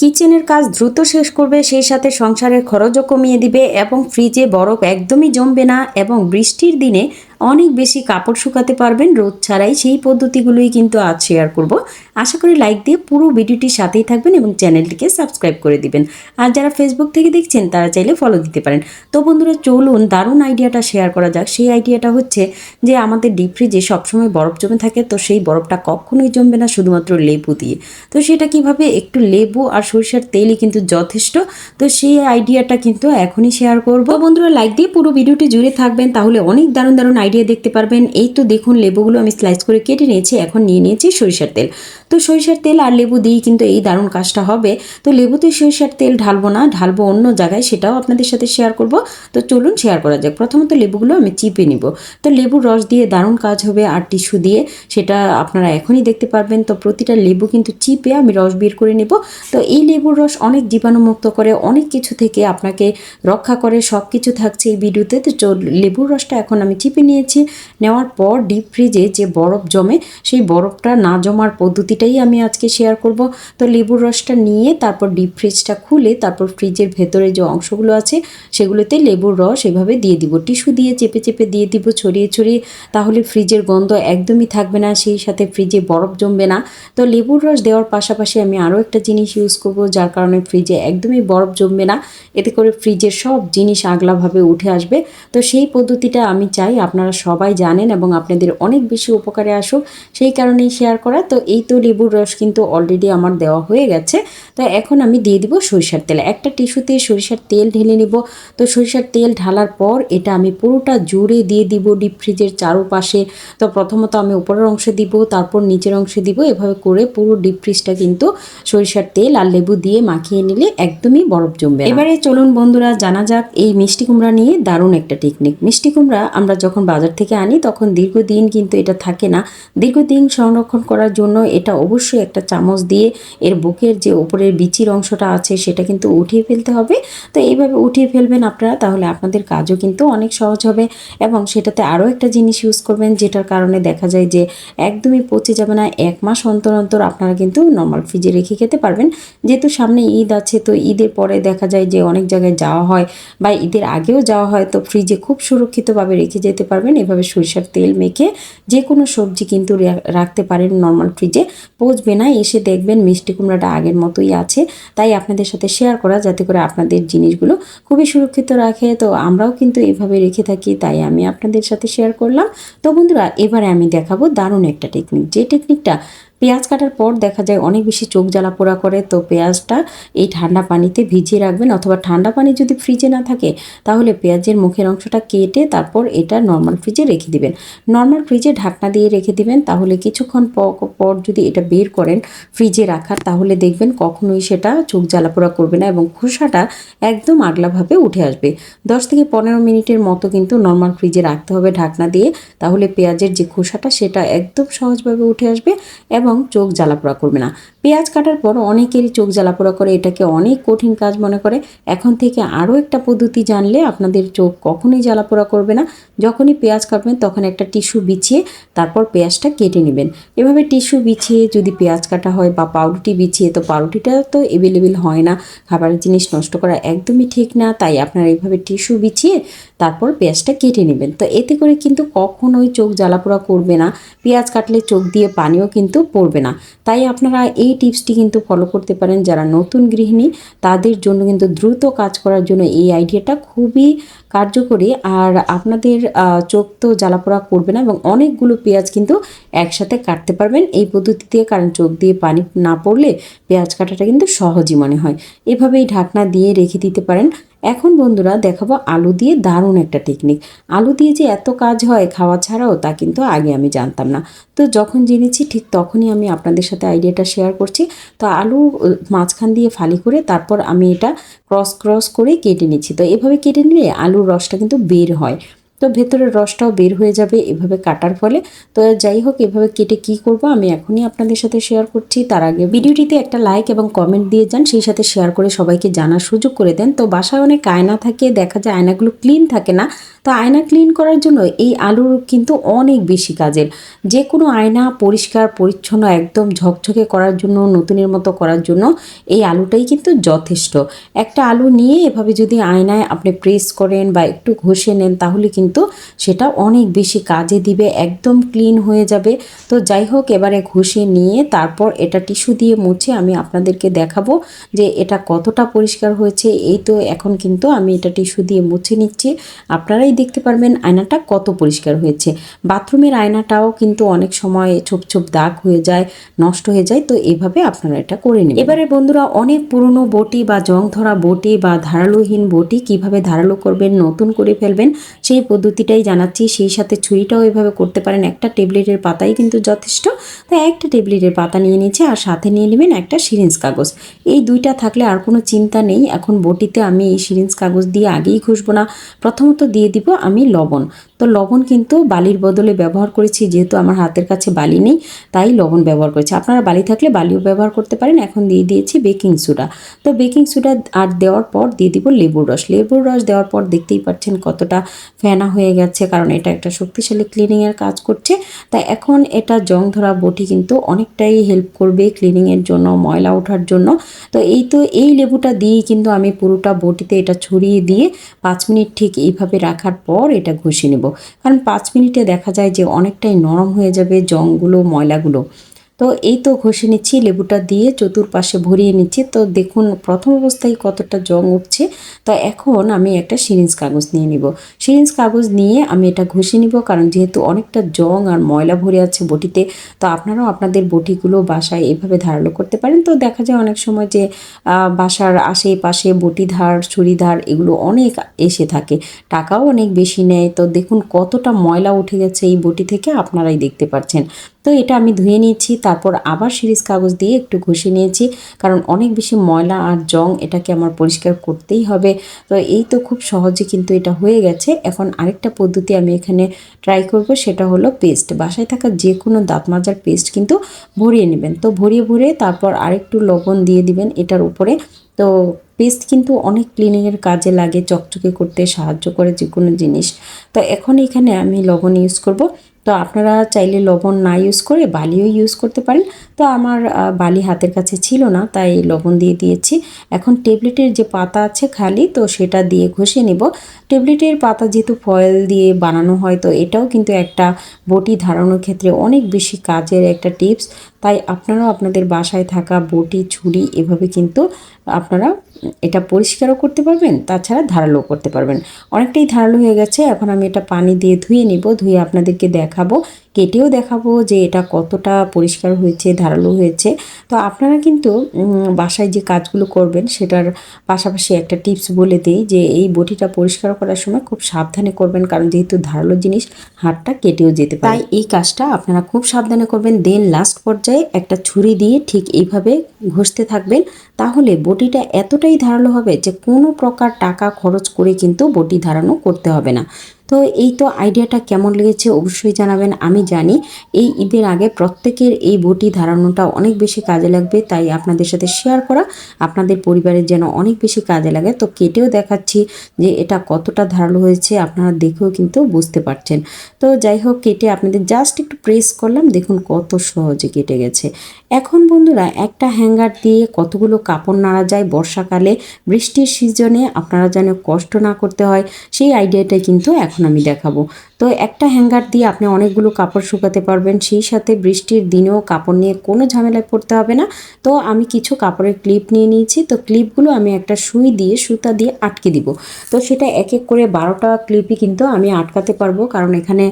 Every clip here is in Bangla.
কিচেনের কাজ দ্রুত শেষ করবে, সেই সাথে সংসারের খরচও কমিয়ে দিবে এবং ফ্রিজে বরফ একদমই জমবে না এবং বৃষ্টির দিনে অনেক বেশি কাপড় শুকাতে পারবেন, রোদ ছাড়াই সেই পদ্ধতিগুলোই কিন্তু আজ শেয়ার করব। আশা করি লাইক দিয়ে পুরো ভিডিওটির সাথেই থাকবেন এবং চ্যানেলটিকে সাবস্ক্রাইব করে দিবেন। আর যারা ফেসবুক থেকে দেখছেন, তারা চাইলে ফলো দিতে পারেন। তো বন্ধুরা, চলুন দারুণ আইডিয়াটা শেয়ার করা যাক। সেই আইডিয়াটা হচ্ছে যে আমাদের ডিপ ফ্রিজে সবসময় বরফ জমে থাকে, তো সেই বরফটা কখনোই জমবে না, শুধুমাত্র লেবু দিয়ে। তো সেটা কীভাবে? একটু লেবু আর সরিষার তেলই কিন্তু যথেষ্ট। তো সেই আইডিয়াটা কিন্তু এখনই শেয়ার করব। বন্ধুরা লাইক দিয়ে পুরো ভিডিওটি জুড়ে থাকবেন, তাহলে অনেক দারুণ দারুণ আইডিয়া দেখতে পারবেন। এই তো দেখুন, লেবুগুলো আমি স্লাইস করে কেটে নিয়েছি, এখন নিয়ে নিয়েছি সরিষার তেল। তো সরিষার তেল আর লেবু দিয়েই কিন্তু এই দারুণ কাজটা হবে। তো লেবুতে সরিষার তেল ঢালবো না, ঢালবো অন্য জায়গায়, সেটাও আপনাদের সাথে শেয়ার করব। তো চলুন শেয়ার করা যাক। প্রথমত লেবুগুলো আমি চিপে নিব। তো লেবুর রস দিয়ে দারুণ কাজ হবে, আর টিস্যু দিয়ে, সেটা আপনারা এখনই দেখতে পারবেন। তো প্রতিটা লেবু কিন্তু চিপে আমি রস বের করে নেব। তো এই লেবুর রস অনেক জীবাণুমুক্ত করে, অনেক কিছু থেকে আপনাকে রক্ষা করে সব কিছু থাকছে এই ভিডিওতে। তো লেবুর রসটা এখন আমি চিপে নিয়েছি। নেওয়ার পর ডিপ ফ্রিজে যে বরফ জমে, সেই বরফটা না জমার পদ্ধতিটাই আমি আজকে শেয়ার করব। তো লেবুর রসটা নিয়ে তারপর ডিপ ফ্রিজটা খুলে তারপর ফ্রিজের ভেতরে যে অংশগুলো আছে, সেগুলোতে লেবুর রস এভাবে দিয়ে দিব। টিস্যু দিয়ে চেপে চেপে দিয়ে দিব ছড়িয়ে ছড়িয়ে, তাহলে ফ্রিজের গন্ধ একদমই থাকবে না, সেই সাথে ফ্রিজে বরফ জমবে না। তো লেবুর রস দেওয়ার পাশাপাশি আমি আরও একটা জিনিস ইউজ করব, যার কারণে ফ্রিজে একদমই বরফ জমবে না। এতে করে ফ্রিজের সব জিনিস আগলাভাবে উঠে আসবে। তো সেই পদ্ধতিটা আমি চাই আপনারা সবাই জানেন এবং আপনাদের অনেক বেশি উপকারে আসুক, সেই কারণেই শেয়ার করা। তো এই তো লেবুর রস কিন্তু অলরেডি আমার দেওয়া হয়ে গেছে। তো এখন আমি দিয়ে দিব সরিষার তেল। একটা টিস্যুতে সরিষার তেল ঢেলে নিব। তো সরিষার তেল ঢালার পর এটা আমি পুরোটা জুড়ে দিয়ে দিব ডিপ ফ্রিজের চারোপাশে। তো প্রথমত আমি উপরের অংশে দিব, তারপর নিচের অংশে দিব। এভাবে করে পুরো ডিপ ফ্রিজটা কিন্তু সরিষার তেল আর লেবু দিয়ে মাখিয়ে নিলে একদমই বরফ জমবে এবারে চলুন বন্ধুরা, জানা যাক এই মিষ্টি কুমড়া নিয়ে দারুণ একটা টেকনিক মিষ্টি কুমড়া আমরা যখন বাজার থেকে আনি, তখন দীর্ঘদিন কিন্তু এটা থাকে না। দীর্ঘদিন সংরক্ষণ করার জন্য এটা অবশ্যই একটা চামচ দিয়ে এর বুকের যে উপরের বিচির অংশটা আছে, সেটা কিন্তু উঠিয়ে ফেলতে হবে। তো এইভাবে উঠিয়ে ফেলবেন আপনারা, তাহলে আপনাদের কাজও কিন্তু অনেক সহজ হবে এবং সেটাতে আরও একটা জিনিস ইউজ করবেন, যেটার কারণে দেখা যায় যে একদমই পচে যাবে না। এক মাস অন্তর অন্তর আপনারা কিন্তু নর্মাল ফ্রিজে রেখে খেতে পারবেন। যেহেতু সামনে ঈদ আছে, তো ঈদের পরে দেখা যায় যে অনেক জায়গায় যাওয়া হয় বা ঈদের আগেও যাওয়া হয়, তো ফ্রিজে খুব সুরক্ষিতভাবে রেখে যেতে পারবেন। এভাবে সরিষার তেল মেখে যে কোনো সবজি কিন্তু রাখতে পারেন নর্মাল ফ্রিজে পচবে না, এসে দেখবেন মিষ্টি কুমড়াটা আগের মতোই আছে। তাই আপনাদের সাথে শেয়ার করা, যাতে করে আপনাদের জিনিসগুলো খুবই সুরক্ষিত রাখে। তো আমরাও কিন্তু এভাবে রেখে থাকি, তাই আমি আপনাদের সাথে শেয়ার করলাম। তো বন্ধুরা, এবারে আমি দেখাবো দারুণ একটা টেকনিক যে টেকনিকটা পেঁয়াজ কাটার পর দেখা যায় অনেক বেশি চোখ জ্বালা পোড়া করে, তো পেঁয়াজটা এই ঠান্ডা পানিতে ভিজিয়ে রাখবেন অথবা ঠান্ডা পানি যদি ফ্রিজে না থাকে, তাহলে পেঁয়াজের মুখের অংশটা কেটে তারপর এটা নর্মাল ফ্রিজে রেখে দিবেন। নর্মাল ফ্রিজে ঢাকনা দিয়ে রেখে দিবেন, তাহলে কিছুক্ষণ পর যদি এটা বের করেন ফ্রিজে রাখার, তাহলে দেখবেন কখনোই সেটা চোখ জ্বালা পোড়া করবে না এবং খোসাটা একদম আগলাভাবে উঠে আসবে। দশ থেকে পনেরো মিনিটের মতো কিন্তু নর্মাল ফ্রিজে রাখতে হবে ঢাকনা দিয়ে, তাহলে পেঁয়াজের যে খোসাটা সেটা একদম সহজভাবে উঠে আসবে এবং চোখ জ্বালাপোড়া করবে না। পেঁয়াজ কাটার পর অনেকেরই চোখ জ্বালাপোড়া করে, এটাকে অনেক কঠিন কাজ মনে করে। এখন থেকে আরও একটা পদ্ধতি জানলে আপনাদের চোখ কখনোই জ্বালাপোড়া করবে না। যখনই পেঁয়াজ কাটবেন, তখন একটা টিস্যু বিছিয়ে তারপর পেঁয়াজটা কেটে নেবেন। এভাবে টিস্যু বিছিয়ে যদি পেঁয়াজ কাটা হয় বা পাউরুটি বিছিয়ে, তো পাউরুটিটা তো অ্যাভেলেবেল হয় না। খাবারের জিনিস নষ্ট করা একদমই ঠিক না, তাই আপনারা এইভাবে টিস্যু বিছিয়ে তারপর পেঁয়াজটা কেটে নেবেন। তো এতে করে কিন্তু কখনোই চোখ জ্বালাপোড়া করবে না। পেঁয়াজ কাটলে চোখ দিয়ে পানিও কিন্তু পড়বে না। তাই আপনারা এই টিপসটি কিন্তু ফলো করতে পারেন যারা নতুন গৃহিণী, তাদের জন্য কিন্তু দ্রুত কাজ করার জন্য এই আইডিয়াটা খুবই কার্যকরী। আর আপনাদের চোখ তো জ্বালাপোড়া করবে না এবং অনেকগুলো পেঁয়াজ কিন্তু একসাথে কাটতে পারবেন। এই পদ্ধতিতে কারণ চোখ দিয়ে পানি না পড়লে পেঁয়াজ কাটাটা কিন্তু সহজই মনে হয়। এভাবেই ঢাকনা দিয়ে রেখে দিতে পারেন। এখন বন্ধুরা দেখাবো আলু দিয়ে দারুণ একটা টেকনিক আলু দিয়ে যে এত কাজ হয় খাওয়া ছাড়াও তা কিন্তু আগে আমি জানতাম না। তো যখন জেনেছি ঠিক তখনই আমি আপনাদের সাথে আইডিয়াটা শেয়ার করছি। তো আলু মাঝখান দিয়ে ফালি করে তারপর আমি এটা ক্রস ক্রস করে কেটে নিচ্ছি। তো এভাবে কেটে নিলে আলুর রসটা কিন্তু বের হয়। তো ভেতরের রসটাও বের হয়ে যাবে এভাবে কাটার ফলে। তো যাই হোক, এভাবে কেটে কি করব আমি এখনই আপনাদের সাথে শেয়ার করছি। তার আগে ভিডিওটিতে একটা লাইক এবং কমেন্ট দিয়ে যান, সেই সাথে শেয়ার করে সবাইকে জানার সুযোগ করে দেন। তো বাসায় অনেক আয়না থাকে, দেখা যায় আয়নাগুলো ক্লিন থাকে না। তো আয়না ক্লিন করার জন্য এই আলুর কিন্তু অনেক বেশি কাজের। যে কোনো আয়না পরিষ্কার, পরিচ্ছন্ন, একদম ঝকঝকে করার জন্য, নতুনের মতো করার জন্য এই আলুটাই কিন্তু যথেষ্ট। একটা আলু নিয়ে এভাবে যদি আয়নায় আপনি প্রেস করেন বা একটু ঘষে নেন, তাহলে কিন্তু সেটা অনেক বেশি কাজে দিবে, একদম ক্লিন হয়ে যাবে। তো যাই হোক, এবারে ঘষে নিয়ে তারপর এটা টিস্যু দিয়ে মুছে আমি আপনাদেরকে দেখাবো যে এটা কতটা পরিষ্কার হয়েছে। এই তো এখন কিন্তু আমি এটা টিস্যু দিয়ে মুছে নিচ্ছি। আপনারাই দেখতে পারবেন আয়নাটা কত পরিষ্কার হয়েছে। বাথরুমের আয়নাটাও কিন্তু অনেক সময় ছোপ ছোপ দাগ হয়ে যায়, নষ্ট হয়ে যায়, তো এভাবে আপনারা এটা করে নিন এবারে বন্ধুরা, অনেক পুরনো বটি বা জং ধরা বটি বা ধারালোহীন বটি কীভাবে ধারালো করবেন, নতুন করে ফেলবেন, সেই পদ্ধতিটাই জানাচ্ছি, সেই সাথে ছুরিটাও এভাবে করতে পারেন। একটা টেবলেটের পাতাই কিন্তু যথেষ্ট। তাই একটা টেবলেটের পাতা নিয়ে নিয়েছি আর সাথে নিয়ে নেবেন একটা সিরিঞ্জ কাগজ। এই দুইটা থাকলে আর কোনো চিন্তা নেই। এখন বটিতে আমি এই সিরিঞ্জ কাগজ দিয়ে আগেই ঘষবো না। প্রথমত দিয়ে দিব আমি লবণ। তো লবণ কিন্তু বালির বদলে ব্যবহার করেছি, যেহেতু আমার হাতের কাছে বালি নেই, তাই লবণ ব্যবহার করেছি। আপনারা বালি থাকলে বালিও ব্যবহার করতে পারেন, এখন দিয়ে দিয়েছি বেকিং সোডা। তো বেকিং সোডা আর দেওয়ার পর দিয়ে দিব লেবুর রস। লেবুর রস দেওয়ার পর দেখতেই পাচ্ছেন কতটা ফেনা হয়ে গেছে, কারণ এটা একটা শক্তিশালী ক্লিনিংয়ের কাজ করছে। তাই এখন এটা জং ধরা বটি কিন্তু অনেকটাই হেল্প করবে ক্লিনিংয়ের জন্য, ময়লা ওঠার জন্য। তো এই তো এই লেবুটা দিয়েই কিন্তু আমি পুরোটা বটিতে এটা ছড়িয়ে দিয়ে পাঁচ মিনিট ঠিক এইভাবে রাখার পর এটা ঘষে নেব। কারণ পাঁচ মিনিটে দেখা যায় যে অনেকটাই নরম হয়ে যাবে জংগুলো ময়লাগুলো। তো এই তো ঘষে নিচ্ছি, লেবুটা দিয়ে চতুর্পাশে ভরিয়ে নিচ্ছি। তো দেখুন, প্রথম অবস্থায় কতটা জং উঠছে। তো এখন আমি একটা সিরিঞ্জ কাগজ নিয়ে নিব। সিরিঞ্জ কাগজ নিয়ে আমি এটা ঘষে নিব, কারণ যেহেতু অনেকটা জং আর ময়লা ভরে আছে বটিতে, তো আপনারাও আপনাদের বটিগুলো বাসায় এভাবে ধারালো করতে পারেন। তো দেখা যায় অনেক সময় যে বাসার আশেপাশে বটি ধার ছুরি এগুলো অনেক এসে থাকে। টাকাও অনেক বেশি নেয়। তো দেখুন, কতটা ময়লা উঠে গেছে এই বটি থেকে, আপনারাই দেখতে পাচ্ছেন তো এটা আমি ধুয়ে নিয়েছি, তারপর আবার সিরিজ কাগজ দিয়ে একটু ঘষে নিয়েছি, কারণ অনেক বেশি ময়লা আর জং এটাকে আমার পরিষ্কার করতেই হবে। তো এই তো খুব সহজে কিন্তু এটা হয়ে গেছে। এখন আরেকটা পদ্ধতি আমি এখানে ট্রাই করব, সেটা হলো পেস্ট বাসায় থাকা যে কোনো দাঁত মাজার পেস্ট কিন্তু ভরিয়ে নেবেন। তো ভরিয়ে ভরিয়ে তারপর আরেকটু লবণ দিয়ে দিবেন এটার উপরে। তো পেস্ট কিন্তু অনেক ক্লিনিংয়ের কাজে লাগে, চকচকে করতে সাহায্য করে যে কোনো জিনিস। তো এখন এখানে আমি লবণ ইউজ করব। তো আপনারা চাইলে লবণ না ইউজ করে বালিও ইউজ করতে পারেন। তো আমার বালি হাতের কাছে ছিল না, তাই লবণ দিয়ে দিয়েছি। এখন ট্যাবলেটের যে পাতা আছে খালি, তো সেটা দিয়ে ঘষে নেব। ট্যাবলেটের পাতা যেহেতু ফয়েল দিয়ে বানানো হয়, তো এটাও কিন্তু একটা বটি ধারানোর ক্ষেত্রে অনেক বেশি কাজের একটা টিপস তাই আপনারাও আপনাদের বাসায় থাকা বটি, ছুরি এভাবে কিন্তু আপনারা এটা পরিষ্কারও করতে পারবেন, তাছাড়া ধারালো করতে পারবেন। অনেকটাই ধারালো হয়ে গেছে, এখন আমি এটা পানি দিয়ে ধুয়ে নিব, ধুয়ে আপনাদেরকে দেখাবো কেটেও দেখাবো যে এটা কতটা পরিষ্কার হয়েছে, ধারালো হয়েছে। তো আপনারা কিন্তু বাসায় যে কাজগুলো করবেন সেটার পাশাপাশি একটা টিপস বলে দিই যে এই বটিটা পরিষ্কার করার সময় খুব সাবধানে করবেন কারণ যেহেতু ধারালো জিনিস, হাতটা কেটেও যেতে পারে। তাই এই কাজটা আপনারা খুব সাবধানে করবেন। দেন লাস্ট পর্যায়ে একটা ছুরি দিয়ে ঠিক এইভাবে ঘষতে থাকবেন। তাহলে বটিটা এতটাই ধারালো হবে যে কোনো প্রকার টাকা খরচ করে কিন্তু বটি ধারানো করতে হবে না। তো এই তো আইডিয়াটা কেমন লেগেছে অবশ্যই জানাবেন, আমি জানি। এই ঈদের আগে প্রত্যেকের এই বটি ধারণাটা অনেক বেশি কাজে লাগবে, তাই আপনাদের সাথে শেয়ার করা, আপনাদের পরিবারের যেন অনেক বেশি কাজে লাগে। তো কেটেও দেখাচ্ছি যে এটা কতটা ধারালো হয়েছে, আপনারা দেখেও কিন্তু বুঝতে পারছেন। তো যাই হোক, কেটে আপনাদের জাস্ট একটু প্রেস করলাম, দেখুন কত সহজে কেটে গেছে। এখন বন্ধুরা, একটা হ্যাঙ্গার দিয়ে কতগুলো কাপড় নাড়া যায় বর্ষাকালে, বৃষ্টির সিজনে আপনারা যেন কষ্ট না করতে হয়, সেই আইডিয়াটাই কিন্তু এখন এখন আমি দেখাবো। তো একটা হ্যাঙ্গার দিয়ে আপনি অনেকগুলো কাপড় শুকাতে পারবেন, সেই সাথে বৃষ্টির দিনেও কাপড় নিয়ে কোনো ঝামেলায় পড়তে হবে না। তো আমি কিছু কাপড়ের ক্লিপ নিয়ে নিয়েছি, তো ক্লিপগুলো আমি একটা সুই দিয়ে, সুতা দিয়ে আটকে দিব। তো সেটা এক এক করে বারোটা ক্লিপই কিন্তু আমি আটকাতে পারব, কারণ এখানে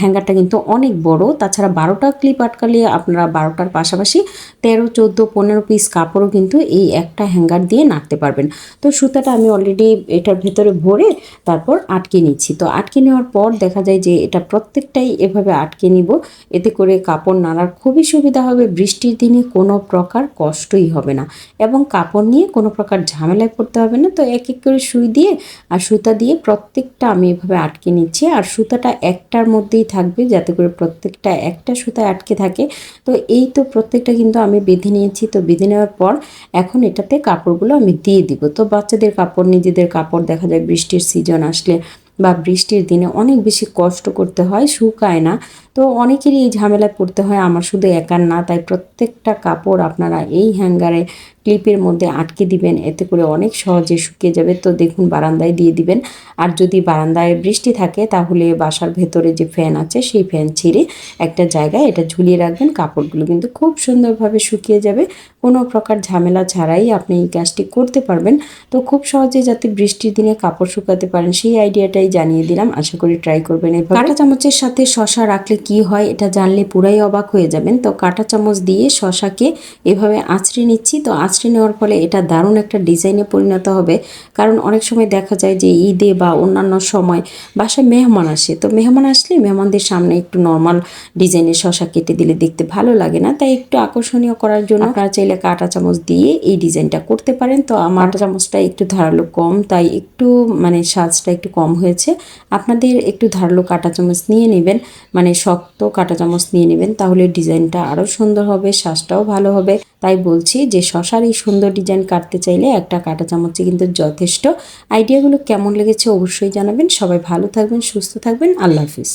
হ্যাঙ্গারটা কিন্তু অনেক বড়। তাছাড়া বারোটা ক্লিপ আটকালে আপনারা বারোটার পাশাপাশি তেরো, চোদ্দ, পনেরো পিস কাপড়ও কিন্তু এই একটা হ্যাঙ্গার দিয়ে নাড়তে পারবেন। তো সুতাটা আমি অলরেডি এটার ভেতরে ভরে তারপর আটকে নিচ্ছি। তো আটকে নেওয়ার পর দেখা যায় যে এটা প্রত্যেকটাই এভাবে আটকে নিব। এতে করে কাপড় নাড়ার খুবই সুবিধা হবে, বৃষ্টির দিনে কোনো প্রকার কষ্টই হবে না এবং কাপড় নিয়ে কোনো প্রকার ঝামেলায় পড়তে হবে না। তো এক এক করে সুই দিয়ে আর সুতা দিয়ে প্রত্যেকটা আমি এভাবে আটকে নিচ্ছি আর সুতাটা একটার মধ্যেই থাকবে যাতে করে প্রত্যেকটা একটা সুতা আটকে থাকে। তো এই তো প্রত্যেকটা কিন্তু আমি বেঁধে নিয়েছি। তো বেঁধে নেওয়ার পর এখন এটাতে কাপড়গুলো আমি দিয়ে দিব। তো বাচ্চাদের কাপড়, নিজেদের কাপড় দেখা যায় বৃষ্টির সিজন আসলে বা বৃষ্টির দিনে অনেক বেশি কষ্ট করতে হয় শুকায় না। তো অনেকেরই এই ঝামেলায় পড়তে হয়, আমার শুধু একার না, তাই প্রত্যেকটা কাপড় আপনারা এই হ্যাঙ্গারে, ক্লিপের মধ্যে আটকে দিবেন, এতে করে অনেক সহজে শুকিয়ে যাবে। তো দেখুন, বারান্দায় দিয়ে দিবেন। আর যদি বারান্দায় বৃষ্টি থাকে, তাহলে বাসার ভেতরে যে ফ্যান আছে, সেই ফ্যান ছিঁড়ে একটা জায়গায় এটা ঝুলিয়ে রাখবেন। কাপড়গুলো কিন্তু খুব সুন্দরভাবে শুকিয়ে যাবে। কোনো প্রকার ঝামেলা ছাড়াই আপনি এই কাজটি করতে পারবেন। তো খুব সহজে যাতে বৃষ্টির দিনে কাপড় শুকাতে পারেন, সেই আইডিয়াটাই জানিয়ে দিলাম। আশা করি ট্রাই করবেন কাঁটা চামচের সাথে শশা রাখলে কি হয় এটা জানলে পুরাই অবাক হয়ে যাবেন। তো কাঁটা চামচ দিয়ে শশাকে এভাবে আঁচড়ে নিচ্ছি। তো আঁচড়ে নেওয়ার ফলে এটা দারুণ একটা ডিজাইনে পরিণত হবে। কারণ অনেক সময় দেখা যায় যে ঈদে বা অন্যান্য সময় বাসায় মেহমান আসে। তো মেহমান আসলে মেহমানদের সামনে একটু নর্মাল ডিজাইনের শশা কেটে দিলে দেখতে ভালো লাগে না। তাই একটু আকর্ষণীয় করার জন্য আপনারা চাইলে কাঁটা চামচ দিয়ে এই ডিজাইনটা করতে পারেন। তো আমার চামচটা একটু ধারালো কম, তাই একটু মানে সাজটা একটু কম হয়েছে। আপনাদের একটু ধারালো কাঁটা চামচ নিয়ে নেবেন। মানে শক্ত কাঁটা চামচ নিয়ে নেবেন, তাহলে ডিজাইনটা আরও সুন্দর হবে শ্বাসটাও ভালো হবে। তাই বলছি যে শশার এই সুন্দর ডিজাইন কাটতে চাইলে একটা কাঁটা চামচে কিন্তু যথেষ্ট। আইডিয়াগুলো কেমন লেগেছে অবশ্যই জানাবেন। সবাই ভালো থাকবেন, সুস্থ থাকবেন। আল্লাহ হাফিজ।